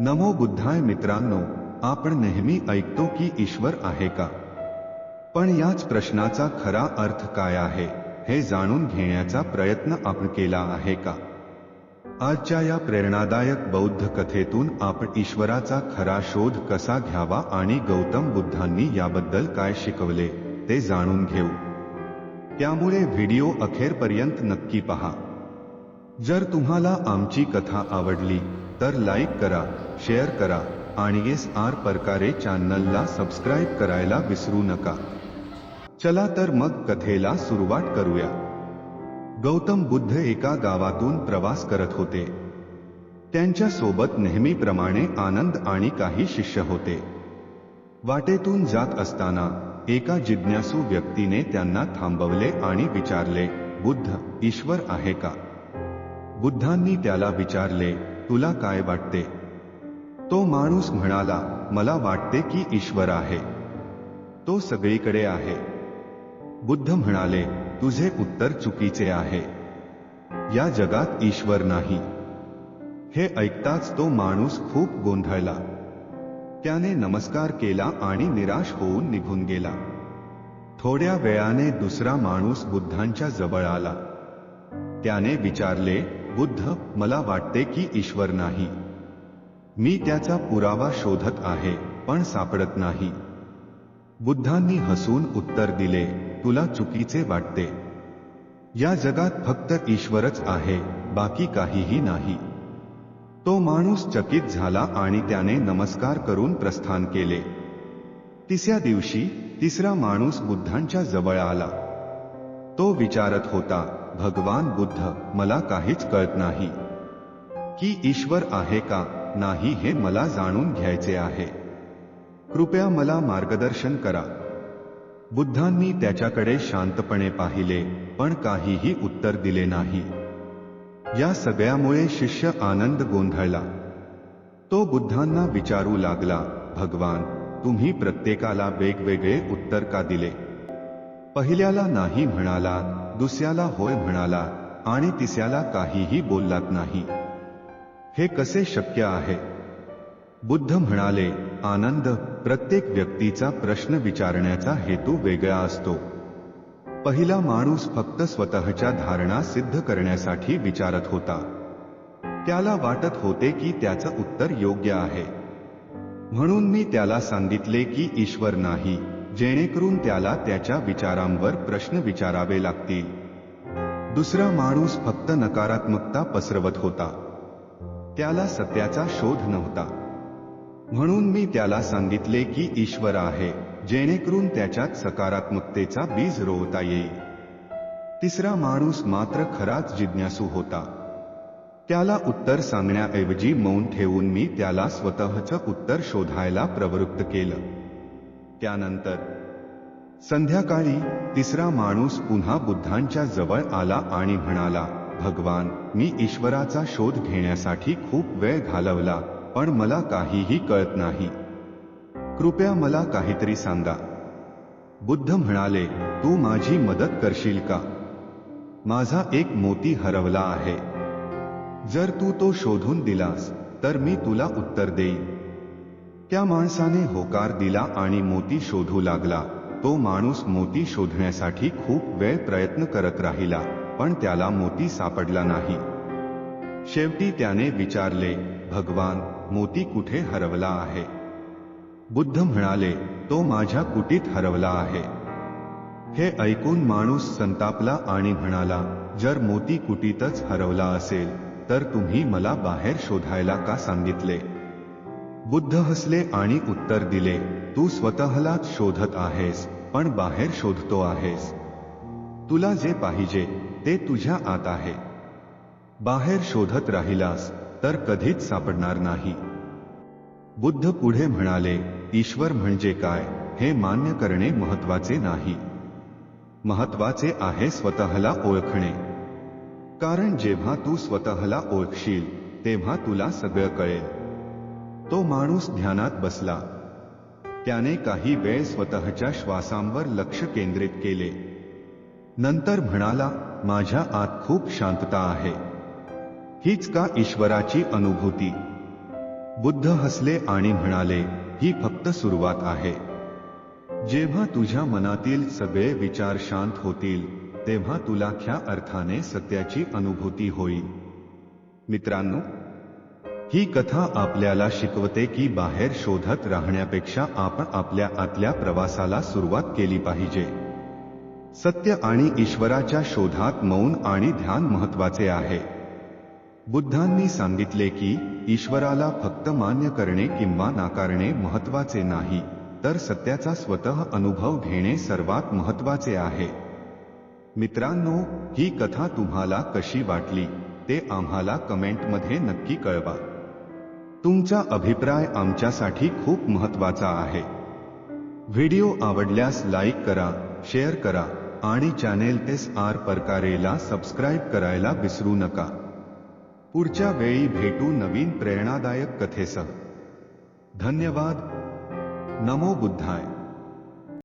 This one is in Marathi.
नमो बुद्धाय मित्रांनो आपण नेहमी ऐकतो की ईश्वर आहे का? पण याच प्रश्नाचा खरा अर्थ काय आहे हे जाणून घेण्याचा प्रयत्न आपण केला आहे का? आजच्या या प्रेरणादायक बौद्ध कथेतून आपण ईश्वराचा खरा शोध कसा घ्यावा आणि गौतम बुद्धांनी याबद्दल काय शिकवले ते जाणून घेऊ. त्यामुळे व्हिडिओ अखेरपर्यंत नक्की पहा. जर तुम्हाला आमची कथा आवडली तर लाईक करा शेअर करा आणि एस आर प्रकारे चॅनलला सबस्क्राईब करायला विसरू नका. चला तर मग कथेला सुरुवात करूया. गौतम बुद्ध एका गावातून प्रवास करत होते. त्यांच्यासोबत नेहमीप्रमाणे आनंद आणि काही शिष्य होते. वाटेतून जात असताना एका जिज्ञासू व्यक्तीने त्यांना थांबवले आणि विचारले बुद्ध ईश्वर आहे का? बुद्धांनी त्याला विचारले तुला काय वाटते? तो माणूस म्हणाला मला वाटते की ईश्वर आहे. तो सगळीकडे आहे. बुद्ध म्हणाले तुझे उत्तर चुकीचे आहे. या जगात ईश्वर नाही. हे ऐकताच तो माणूस खूप गोंधळला. त्याने नमस्कार केला आणि निराश होऊन निघून गेला. थोड्या वेळाने दुसरा माणूस बुद्धांच्या जवळ आला. त्याने विचारले बुद्ध मला वाटते की ईश्वर नाही. मी त्याचा पुरावा शोधत आहे पण सापडत नाही. बुद्धांनी हसून उत्तर दिले तुला चुकीचे वाटते. या जगात फक्त ईश्वरच आहे बाकी काहीही नाही. तो माणूस चकित झाला आणि त्याने नमस्कार करून प्रस्थान केले. तिसऱ्या दिवशी तिसरा माणूस बुद्धांच्या जवळ आला. तो विचारत होता भगवान बुद्ध मला काहीच कळत नाही. की ईश्वर आहे का? नाही हे मला जाणून घ्यायचे आहे. कृपया मला मार्गदर्शन करा. बुद्धांनी त्याच्याकडे शांतपणे पाहिले पण काहीही उत्तर दिले नाही. या सगळ्यामुळे शिष्य आनंद गोंधळला. तो बुद्धांना विचारू लागला भगवान तुम्ही प्रत्येकाला वेगवेगळे उत्तर का दिले? पहिल्याला नाही म्हणाला दुसऱ्याला होय म्हणाला आणि तिसऱ्याला काहीही बोललात नाही. हे कसे शक्य आहे? बुद्ध म्हणाले आनंद प्रत्येक व्यक्तीचा प्रश्न विचारण्याचा हेतू वेगळा असतो. पहिला माणूस फक्त स्वतःच्या धारणा सिद्ध करण्यासाठी विचारत होता. त्याला वाटत होते की त्याचं उत्तर योग्य आहे. म्हणून मी त्याला सांगितले की ईश्वर नाही. जेणेकरून त्याला त्याच्या विचारांवर प्रश्न विचारावे लागतील. दुसरा माणूस फक्त नकारात्मकता पसरवत होता. त्याला सत्याचा शोध नव्हता. म्हणून मी त्याला सांगितले की ईश्वर आहे जेणेकरून त्याच्यात सकारात्मकतेचा बीज रोवता येईल. तिसरा माणूस मात्र खराच जिज्ञासू होता. त्याला उत्तर सांगण्याऐवजी मौन ठेवून मी त्याला स्वतःचं उत्तर शोधायला प्रवृत्त केलं. त्यानंतर संध्याकाळी तिसरा माणूस पुन्हा बुद्धांच्या जवळ आला आणि म्हणाला भगवान मी ईश्वराचा शोध घेण्यासाठी खूप वेळ घालवला पण मला काहीही कळत नाही. कृपया मला काहीतरी सांगा. बुद्ध म्हणाले तू माझी मदत करशील का? माझा एक मोती हरवला आहे. जर तू तो शोधून दिलास तर मी तुला उत्तर देईन. त्या माणसाने होकार दिला आणि मोती शोधू लागला. तो माणूस मोती शोधण्यासाठी खूप वेळ प्रयत्न करत राहिला पण त्याला मोती सापडला नाही. शेवटी त्याने विचारले भगवान मोती कुठे हरवला आहे? बुद्ध म्हणाले तो माझ्या कुटीत हरवला आहे. हे ऐकून माणूस संतापला आणि म्हणाला जर मोती कुटीतच हरवला असेल तर तुम्ही मला बाहेर शोधायला का सांगितले? बुद्ध हसले आणि उत्तर दिले तू स्वतःलाच शोधत आहेस पण बाहेर शोधतो आहेस. तुला जे पाहिजे ते तुझ्या आत आहे. बाहेर शोधत राहिलास तर कधीच सापडणार नाही. बुद्ध पुढे म्हणाले ईश्वर म्हणजे काय हे मान्य करणे महत्त्वाचे नाही. महत्त्वाचे आहे स्वतःला ओळखणे. कारण जेव्हा तू स्वतःला ओळखशील तेव्हा तुला सगळं कळेल. तो माणूस ध्यानात बसला. त्याने काही वेळ स्वतःच्या श्वासांवर लक्ष केंद्रित केले. नंतर म्हणाला माझ्या आत खूप शांतता आहे. हीच का ईश्वराची अनुभूती? बुद्ध हसले आणि म्हणाले ही फक्त सुरुवात आहे. जेव्हा तुझ्या मनातील सगळे विचार शांत होतील तेव्हा तुला ख्या अर्थाने सत्याची अनुभूती होईल. मित्रांनो ही कथा आपल्याला शिकवते की बाहेर शोधत राहण्यापेक्षा आपण आपल्या आतल्या प्रवासाला सुरुवात केली पाहिजे. सत्य आणि ईश्वराच्या शोधात मौन आणि ध्यान महत्त्वाचे आहे. बुद्धांनी सांगितले की ईश्वराला फक्त मान्य करणे किंवा नाकारणे महत्त्वाचे नाही तर सत्याचा स्वतः अनुभव घेणे सर्वात महत्त्वाचे आहे. मित्रांनो ही कथा तुम्हाला कशी वाटली ते आम्हाला कमेंटमध्ये नक्की कळवा. तुमचा अभिप्राय आमच्यासाठी खूप महत्त्वाचा आहे. व्हिडिओ आवडल्यास लाईक करा शेअर करा आणि चॅनेल एस आर परकारेला सबस्क्राईब करायला विसरू नका. पुढच्या वेळी भेटू नवीन प्रेरणादायक कथेसह. धन्यवाद. नमो बुद्धाय.